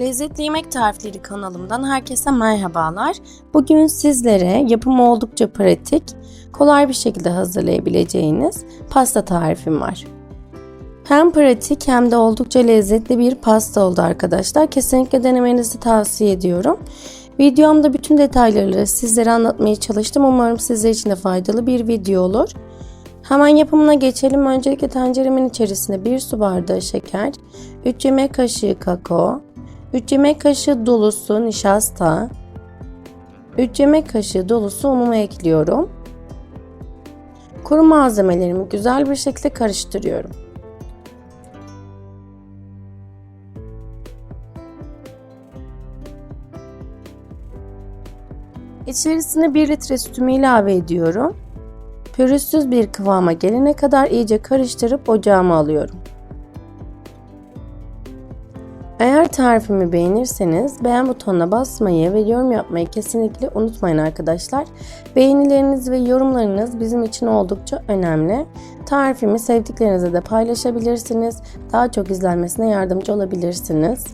Lezzetli Yemek Tarifleri kanalımdan herkese merhabalar. Bugün sizlere yapımı oldukça pratik, kolay bir şekilde hazırlayabileceğiniz pasta tarifim var. Hem pratik hem de oldukça lezzetli bir pasta oldu arkadaşlar. Kesinlikle denemenizi tavsiye ediyorum. Videomda bütün detaylarıyla sizlere anlatmaya çalıştım. Umarım sizler için de faydalı bir video olur. Hemen yapımına geçelim. Öncelikle tenceremin içerisine 1 su bardağı şeker, 3 yemek kaşığı kakao, 3 yemek kaşığı dolusu nişasta, 3 yemek kaşığı dolusu unumu ekliyorum. Kuru malzemelerimi güzel bir şekilde karıştırıyorum. İçerisine 1 litre sütümü ilave ediyorum. Pürüzsüz bir kıvama gelene kadar iyice karıştırıp ocağıma alıyorum. Tarifimi beğenirseniz beğen butonuna basmayı ve yorum yapmayı kesinlikle unutmayın arkadaşlar. Beğenileriniz ve yorumlarınız bizim için oldukça önemli. Tarifimi sevdiklerinizle de paylaşabilirsiniz. Daha çok izlenmesine yardımcı olabilirsiniz.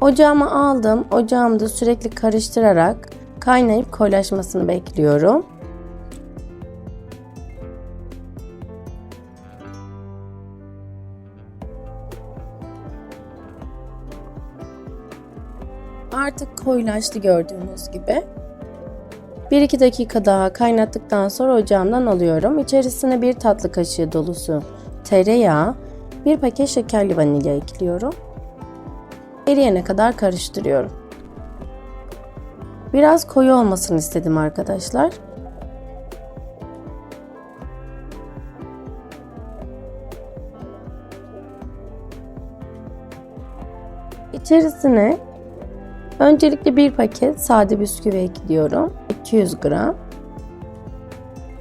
Ocağıma aldım. Ocağımda sürekli karıştırarak kaynayıp koyulaşmasını bekliyorum. Artık koyulaştı gördüğünüz gibi. 1-2 dakika daha kaynattıktan sonra ocağımdan alıyorum. İçerisine bir tatlı kaşığı dolusu tereyağı, bir paket şekerli vanilya ekliyorum. Eriyene kadar karıştırıyorum. Biraz koyu olmasını istedim arkadaşlar. İçerisine Öncelikle bir paket sade bisküvi ekliyorum. 200 gram.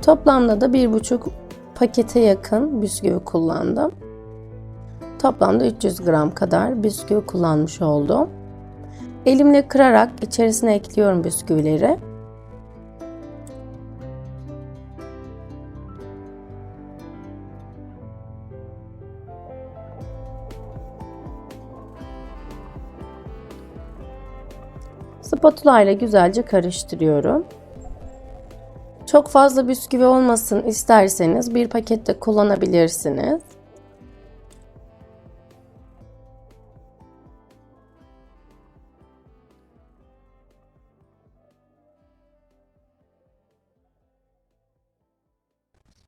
Toplamda da bir buçuk pakete yakın bisküvi kullandım. Toplamda 300 gram kadar bisküvi kullanmış oldum. Elimle kırarak içerisine ekliyorum bisküvileri. Spatula güzelce karıştırıyorum. Çok fazla bisküvi olmasın isterseniz bir pakette kullanabilirsiniz.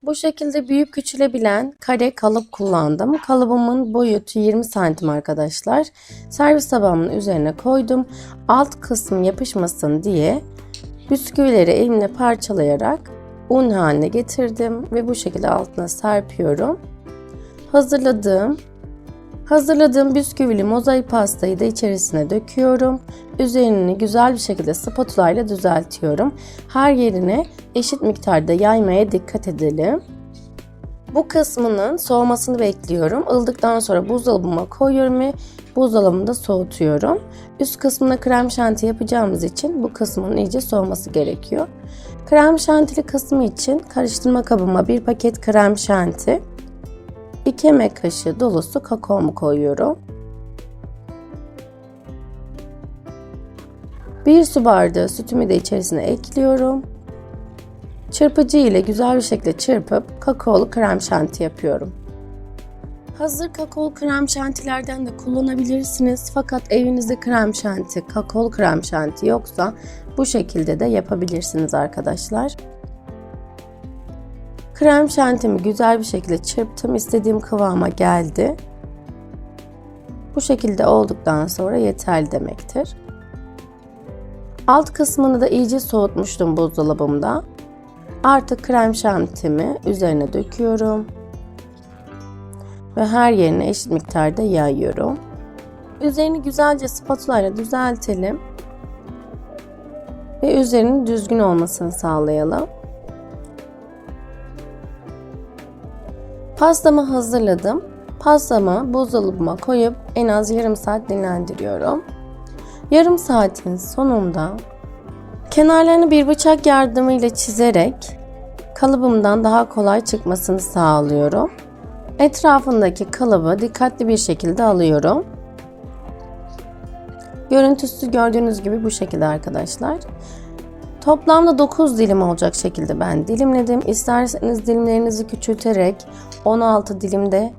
Bu şekilde büyük küçülebilen kare kalıp kullandım. Kalıbımın boyutu 20 santim arkadaşlar. Servis tabağımın üzerine koydum. Alt kısmı yapışmasın diye bisküvileri elimle parçalayarak un haline getirdim ve bu şekilde altına serpiyorum. Hazırladığım Hazırladığım bisküvili mozaik pastayı da içerisine döküyorum. Üzerini güzel bir şekilde spatula ile düzeltiyorum. Her yerine eşit miktarda yaymaya dikkat edelim. Bu kısmının soğumasını bekliyorum. Ildıktan sonra buzdolabıma koyuyorum ve buzdolabımda soğutuyorum. Üst kısmına krem şanti yapacağımız için bu kısmın iyice soğuması gerekiyor. Krem şantili kısmı için karıştırma kabıma bir paket krem şanti, 2 yemek kaşığı dolusu kakaomu koyuyorum. 1 su bardağı sütümü de içerisine ekliyorum. Çırpıcı ile güzel bir şekilde çırpıp kakaolu krem şanti yapıyorum. Hazır kakaolu krem şantilerden de kullanabilirsiniz. Fakat evinizde krem şanti, kakaolu krem şanti yoksa bu şekilde de yapabilirsiniz arkadaşlar. Krem şantimi güzel bir şekilde çırptım. İstediğim kıvama geldi. Bu şekilde olduktan sonra yeterli demektir. Alt kısmını da iyice soğutmuştum buzdolabımda. Artık krem şantimi üzerine döküyorum. Ve her yerine eşit miktarda yayıyorum. Üzerini güzelce spatula ile düzeltelim. Ve üzerinin düzgün olmasını sağlayalım. Pastamı hazırladım. Pastamı buzdolabıma koyup en az yarım saat dinlendiriyorum. Yarım saatin sonunda kenarlarını bir bıçak yardımıyla çizerek kalıbımdan daha kolay çıkmasını sağlıyorum. Etrafındaki kalıbı dikkatli bir şekilde alıyorum. Görüntüsü gördüğünüz gibi bu şekilde arkadaşlar. Toplamda 9 dilim olacak şekilde ben dilimledim. İsterseniz dilimlerinizi küçülterek 16 dilimde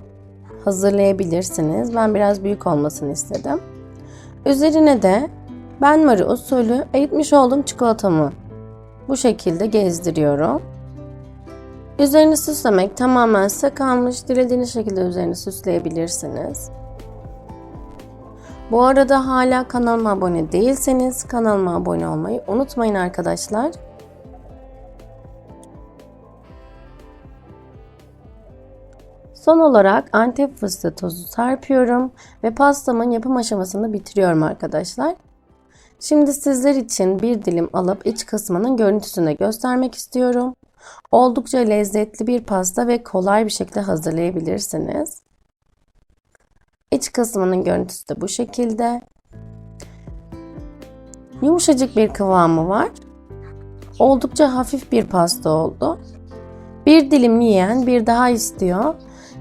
hazırlayabilirsiniz. Ben biraz büyük olmasını istedim. Üzerine de ben Marie usulü eritmiş olduğum çikolatamı bu şekilde gezdiriyorum. Üzerini süslemek tamamen size kalmış. Dilediğiniz şekilde üzerini süsleyebilirsiniz. Bu arada hala kanalıma abone değilseniz kanalıma abone olmayı unutmayın arkadaşlar. Son olarak antep fıstığı tozu serpiyorum ve pastamın yapım aşamasını bitiriyorum arkadaşlar. Şimdi sizler için bir dilim alıp iç kısmının görüntüsünü göstermek istiyorum. Oldukça lezzetli bir pasta ve kolay bir şekilde hazırlayabilirsiniz. İç kısmının görüntüsü de bu şekilde. Yumuşacık bir kıvamı var. Oldukça hafif bir pasta oldu. Bir dilim yiyen bir daha istiyor.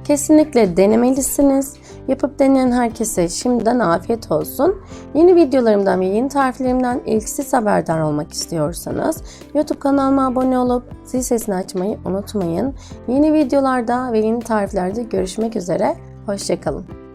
Kesinlikle denemelisiniz. Yapıp deneyen herkese şimdiden afiyet olsun. Yeni videolarımdan ve yeni tariflerimden ilk siz haberdar olmak istiyorsanız YouTube kanalıma abone olup zil sesini açmayı unutmayın. Yeni videolarda ve yeni tariflerde görüşmek üzere. Hoşçakalın.